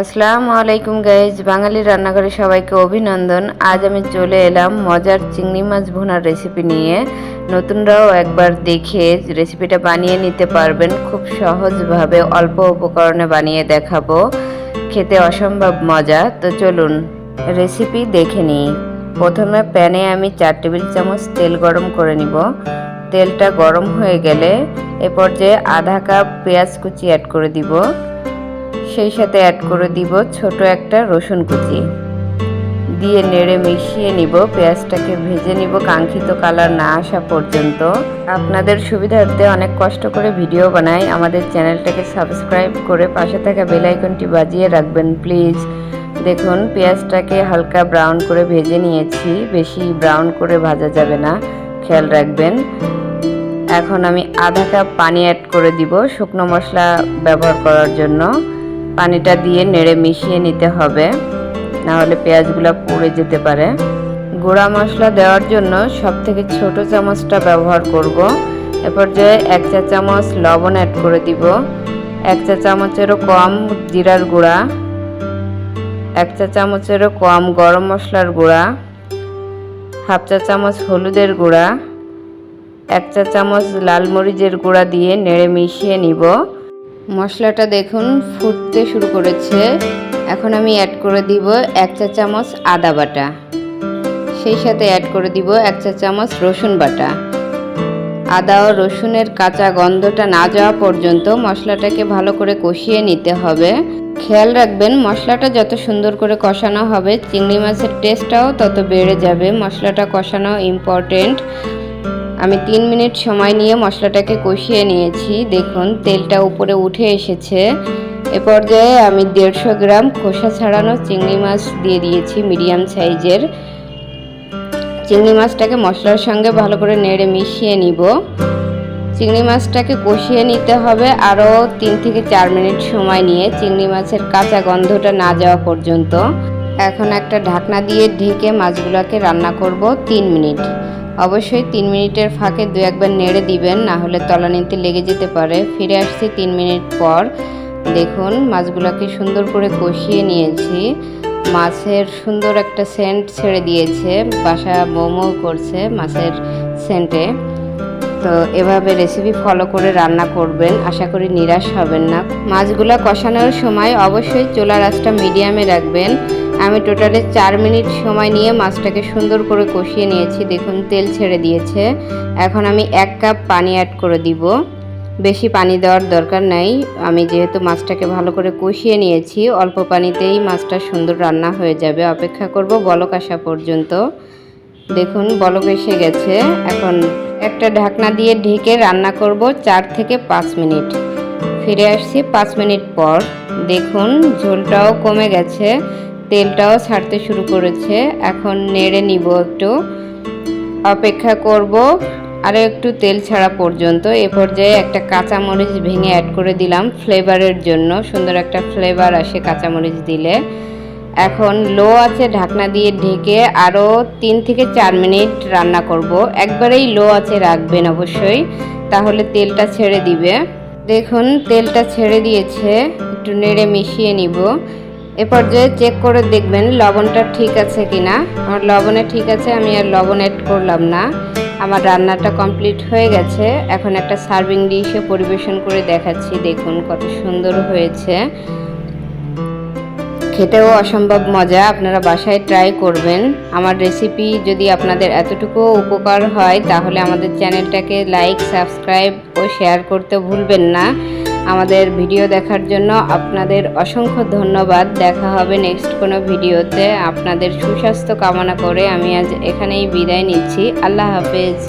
আসসালামু আলাইকুম গাইজ বাঙালি রান্নাঘরে সবাইকে অভিনন্দন। আজ আমি চলে এলাম মজার চিংড়ি মাছ ভুনার রেসিপি নিয়ে। নতুনরাও একবার দেখে রেসিপিটা বানিয়ে নিতে পারবেন। খুব সহজভাবে অল্প উপকরণে বানিয়ে দেখাবো। খেতে অসম্ভব মজা। তো চলুন রেসিপি দেখে নিই। প্রথমে প্যানে আমি চার টেবিল চামচ তেল গরম করে নিব। তেলটা গরম হয়ে গেলে এ পর্যায়ে আধা কাপ পেঁয়াজ কুচি অ্যাড করে দিব। সেই সাথে অ্যাড করে দিব ছোট একটা রসুন কুচি। দিয়ে নেড়ে মিশিয়ে নিব, পেঁয়াজটাকে ভেজে নিব, কাঙ্ক্ষিত কালার না আসা পর্যন্ত। আপনাদের সুবিধার্থে অনেক কষ্ট করে ভিডিও বানাই। আমাদের চ্যানেলটাকে সাবস্ক্রাইব করে পাশে থাকা বেল আইকনটি বাজিয়ে রাখবেন প্লিজ দেখুন, পেঁয়াজটাকে হালকা ব্রাউন করে ভেজে নিয়েছি। বেশি ব্রাউন করে ভাজা যাবে না, খেয়াল রাখবেন। এখন আমি আধা কাপ পানি অ্যাড করে দিব, শুকনো মশলা ব্যবহার করার জন্য। পানিটা দিয়ে নেড়ে মিশিয়ে নিতে হবে না হলে পেঁয়াজগুলো পুড়ে যেতে পারে। গুঁড়া মশলা দেওয়ার জন্য সব থেকে ছোট চামচটা ব্যবহার করব। এরপর যে এক চা চামচ লবণ অ্যাড করে দিব। এক চা চামচেরও কম জিরার গুঁড়া, এক চা চামচেরও কম গরম মশলার গুঁড়া, হাফ চা চামচ হলুদের গুঁড়া, এক চা চামচ লাল মরিচের গুঁড়া দিয়ে নেড়ে মিশিয়ে নিব। মশলাটা দেখুন, ফুটতে শুরু করেছে। এখন আমি অ্যাড করে দিব এক চা চামচ আদা বাটা। সেই সাথে অ্যাড করে দিব এক চা চামচ রসুন বাটা। আদা ও রসুনের কাঁচা গন্ধটা না যাওয়া পর্যন্ত মশলাটাকে ভালো করে কষিয়ে নিতে হবে। খেয়াল রাখবেন, মশলাটা যত সুন্দর করে কষানো হবে, চিংড়ি মাছের টেস্টটাও তত বেড়ে যাবে। মশলাটা কষানো ইম্পর্টেন্ট আমি তিন মিনিট সময় নিয়ে মশলাটাকে কষিয়ে নিয়েছি। দেখুন, তেলটা উপরে উঠে এসেছে। এ পর্যায়ে আমি দেড়শো গ্রাম খোসা ছাড়ানো চিংড়ি মাছ দিয়ে দিয়েছি মিডিয়াম সাইজের। চিংড়ি মাছটাকে মশলার সঙ্গে ভালো করে নেড়ে মিশিয়ে নিব। চিংড়ি মাছটাকে কষিয়ে নিতে হবে আরও তিন থেকে চার মিনিট সময় নিয়ে। চিংড়ি মাছের কাঁচা গন্ধটা না যাওয়া পর্যন্ত। এখন একটা ঢাকনা দিয়ে ঢেকে মাছগুলোকে রান্না করব তিন মিনিট। অবশ্যই তিন মিনিটের ফাঁকে দু একবার নেড়ে দিবেন, না হলে তলানিতে লেগে যেতে পারে। ফিরে আসছি তিন মিনিট পর। দেখুন, মাছগুলোকে সুন্দর করে কষিয়ে নিয়েছি। মাছের সুন্দর একটা সেন্ট ছেড়ে দিয়েছে। বাসা মোমো করছে মাছের সেন্টে তো এভাবে রেসিপি ফলো করে রান্না করবেন। আশা করি নিরাশ হবেন না। মাছগুলো কষানোর সময় অবশ্যই চোলা আঁচটা মিডিয়ামে রাখবেন। আমি টোটালে চার মিনিট সময় নিয়ে মাছটাকে সুন্দর করে কষিয়ে নিয়েছি। দেখুন, তেল ছেড়ে দিয়েছে। এখন আমি এক কাপ পানি অ্যাড করে দিব। বেশি পানি দেওয়ার দরকার নাই। আমি যেহেতু মাছটাকে ভালো করে কষিয়ে নিয়েছি, অল্প পানিতেই মাছটা সুন্দর রান্না হয়ে যাবে। অপেক্ষা করব বলক আসা পর্যন্ত। দেখুন, বলক এসে গেছে। এখন একটা ঢাকনা দিয়ে ঢেকে রান্না করব চার থেকে পাঁচ মিনিট। ফিরে আসছি পাঁচ মিনিট পর। দেখুন, ঝোলটাও কমে গেছে, তেলটাও ছাড়তে শুরু করেছে। এখন নেড়ে নিব একটু। অপেক্ষা করব আরও একটু তেল ছাড়া পর্যন্ত। এ পর্যায়ে একটা কাঁচামরিচ ভেঙে অ্যাড করে দিলাম ফ্লেভারের জন্য। সুন্দর একটা ফ্লেভার আসে কাঁচামরিচ দিলে। এখন লো আছে, ঢাকনা দিয়ে ঢেকে আরও তিন থেকে চার মিনিট রান্না করব। একবারেই লো আছে রাখবেন অবশ্যই, তাহলে তেলটা ছেড়ে দিবে। দেখুন, তেলটা ছেড়ে দিয়েছে, একটু নেড়ে মিশিয়ে নিব। এ পর্যায়ে চেক করে দেখবেন লবণটা ঠিক আছে কিনা। আমার লবণে ঠিক আছে, আমি আর লবণ অ্যাড করলাম না। আমার রান্নাটা কমপ্লিট হয়ে গেছে। এখন একটা সার্ভিং ডিশে পরিবেশন করে দেখাচ্ছি, দেখুন কত সুন্দর হয়েছে। খেতেও অসম্ভব মজা, আপনারা বাসায় ট্রাই করবেন। আমার রেসিপি যদি আপনাদের এতটুকু উপকার হয়, তাহলে আমাদের চ্যানেলটাকে লাইক সাবস্ক্রাইব ও শেয়ার করতে ভুলবেন না। আমাদের ভিডিও দেখার জন্য আপনাদের অসংখ্য ধন্যবাদ। দেখা হবে নেক্সট কোনো ভিডিওতে আপনাদের সুস্বাস্থ্য কামনা করে আমি আজ এখানেই বিদায় নিচ্ছি। আল্লাহ হাফেজ।